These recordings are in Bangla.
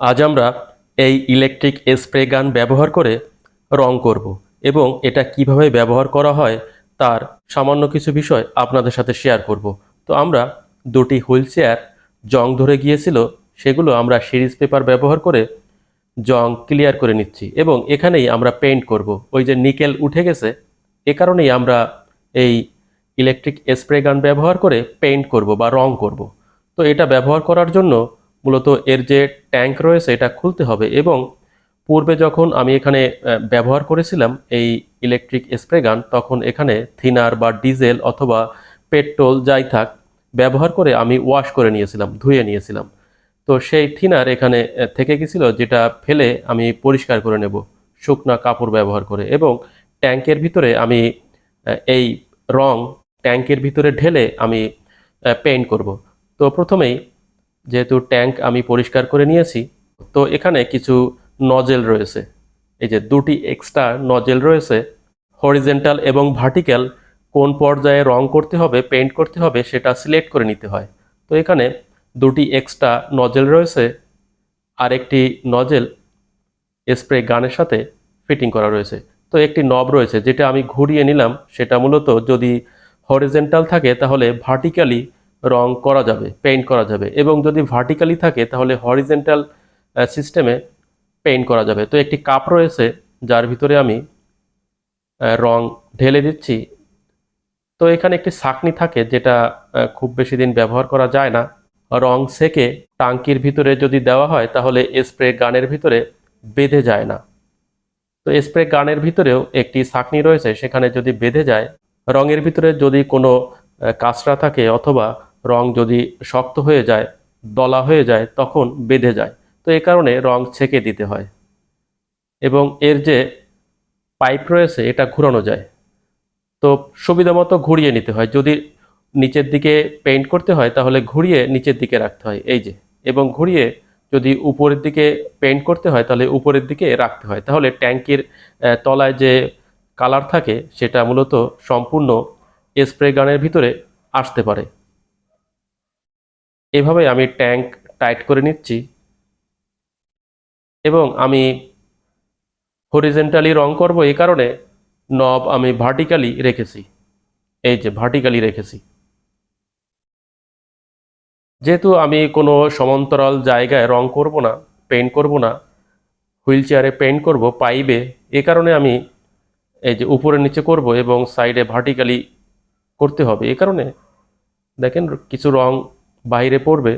আজ আমরা এই ইলেকট্রিক স্প্রে গান ব্যবহার করে রং করব এবং এটা কীভাবে ব্যবহার করা হয় তার সামান্য কিছু বিষয় আপনাদের সাথে শেয়ার করব। তো আমরা দুটি হুইল চেয়ার জং ধরে গিয়েছিল, সেগুলো আমরা সিরিজ পেপার ব্যবহার করে জং ক্লিয়ার করে নিচ্ছি এবং এখানেই আমরা পেইন্ট করব। ওই যে নিকেল উঠে গেছে, এ কারণেই আমরা এই ইলেকট্রিক স্প্রে গান ব্যবহার করে পেইন্ট করব বা রং করব। তো এটা ব্যবহার করার জন্য মূলত এর যে ট্যাঙ্ক রয়েছে এটা খুলতে হবে এবং পূর্বে যখন আমি এখানে ব্যবহার করেছিলাম এই ইলেকট্রিক স্প্রে গান, তখন এখানে থিনার বা ডিজেল অথবা পেট্রোল যাই থাক, ব্যবহার করে আমি ওয়াশ করে নিয়েছিলাম, ধুয়ে নিয়েছিলাম। তো সেই থিনার এখানে থেকে গেছিল যেটা ফেলে আমি পরিষ্কার করে নেব, শুকনা কাপড় ব্যবহার করে এবং ট্যাঙ্কের ভিতরে আমি এই রং ট্যাঙ্কের ভিতরে ঢেলে আমি পেইন্ট করব। তো প্রথমেই যেহেতু ট্যাঙ্ক আমি পরিষ্কার করে নিয়েছি, তো এখানে কিছু নজেল রয়েছে। এই যে দুটি এক্সট্রা নজেল রয়েছে হরিজেন্টাল এবং ভার্টিক্যাল কোন পর্যায়ে রং করতে হবে পেইন্ট করতে হবে, সেটা সিলেক্ট করে নিতে হয়। তো এখানে দুটি এক্সট্রা নজেল রয়েছে আর একটি নজেল স্প্রে গানের সাথে ফিটিং করা রয়েছে। তো একটি নব রয়েছে, যেটা আমি ঘুরিয়ে নিলাম, সেটা মূলত যদি হরিজেন্টাল থাকে, তাহলে ভার্টিক্যালি রং করা যাবে পেইন্ট করা যাবে এবং যদি ভার্টিক্যালি থাকে তাহলে হরিজেন্টাল সিস্টেমে পেইন্ট করা যাবে। তো একটি কাপ রয়েছে যার ভিতরে আমি রং ঢেলে দিচ্ছি। তো এখানে একটি ছাকনি থাকে যেটা খুব বেশি দিন ব্যবহার করা যায় না। রং সেকে টাঙ্কির ভিতরে যদি দেওয়া হয় তাহলে স্প্রে গানের ভিতরে বেঁধে যায় না। তো স্প্রে গানের ভিতরেও একটি ছাকনি রয়েছে, সেখানে যদি বেঁধে যায়, রঙের ভিতরে যদি কোনো কাঁচরা থাকে অথবা রং যদি শক্ত হয়ে যায়, দলা হয়ে যায়, তখন বেঁধে যায়। তো এ কারণে রং ছেঁকে দিতে হয়। এবং এর যে পাইপ রয়েছে, এটা ঘুরানো যায়। তো সুবিধা মতো ঘুরিয়ে নিতে হয়। যদি নিচের দিকে পেইন্ট করতে হয়, তাহলে ঘুরিয়ে নিচের দিকে রাখতে হয়। এই যে, এবং ঘুরিয়ে যদি উপরের দিকে পেইন্ট করতে হয়, তাহলে উপরের দিকে রাখতে হয়। তাহলে ট্যাঙ্কির তলায় যে কালার থাকে, সেটা মূলত সম্পূর্ণ স্প্রে গানের ভিতরে আসতে পারে। এভাবে আমি ট্যাঙ্ক টাইট করে নিচ্ছি এবং আমি হরিজেন্টালি রং করব এই কারণে নব আমি ভার্টিক্যালি রেখেছি। এই যে ভার্টিক্যালি রেখেছি। যেহেতু আমি কোনো সমান্তরাল জায়গায় রং করব না পেইন্ট করব না হুইল চেয়ারে পেইন্ট করব পাইবে এ কারণে আমি এই যে উপরে নিচে করব এবং সাইডে ভার্টিক্যালি করতে হবে। এ কারণে দেখেন কিছু রং বাইরে পড়বে।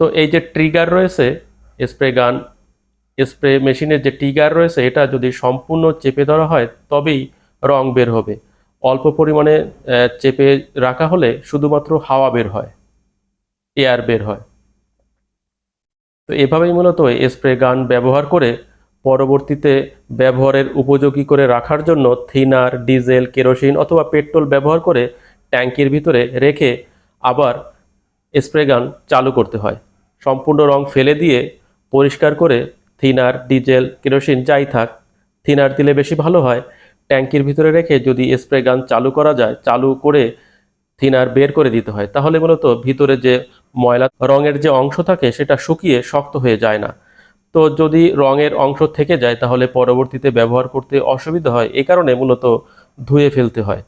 তো এই যে ট্রিগার রয়েছে স্প্রে গান স্প্রে মেশিনের যে ট্রিগার রয়েছে, এটা যদি সম্পূর্ণ চেপে ধরা হয়, তবেই রং বের হবে। অল্প পরিমাণে চেপে রাখা হলে শুধুমাত্র হাওয়া বের হয় এয়ার বের হয়। তো এভাবেই মূলত স্প্রে গান ব্যবহার করে পরবর্তীতে ব্যবহারের উপযোগী করে রাখার জন্য থিনার ডিজেল কেরোসিন অথবা পেট্রোল ব্যবহার করে ট্যাঙ্কির ভিতরে রেখে আবার স্প্রে গান চালু করতে হয়। সম্পূর্ণ রং ফেলে দিয়ে পরিষ্কার করে থিনার, ডিজেল, কেরোসিন যাই থাক, থিনার দিলে বেশি ভালো হয়। ট্যাঙ্কির ভিতরে রেখে যদি স্প্রে গান চালু করা যায়, চালু করে থিনার বের করে দিতে হয়, তাহলে মূলত ভিতরে যে ময়লা রঙের যে অংশ থাকে সেটা শুকিয়ে শক্ত হয়ে যায় না। তো যদি রঙের অংশ থেকে যায়, তাহলে পরবর্তীতে ব্যবহার করতে অসুবিধা হয় এই কারণে মূলত ধুয়ে ফেলতে হয়।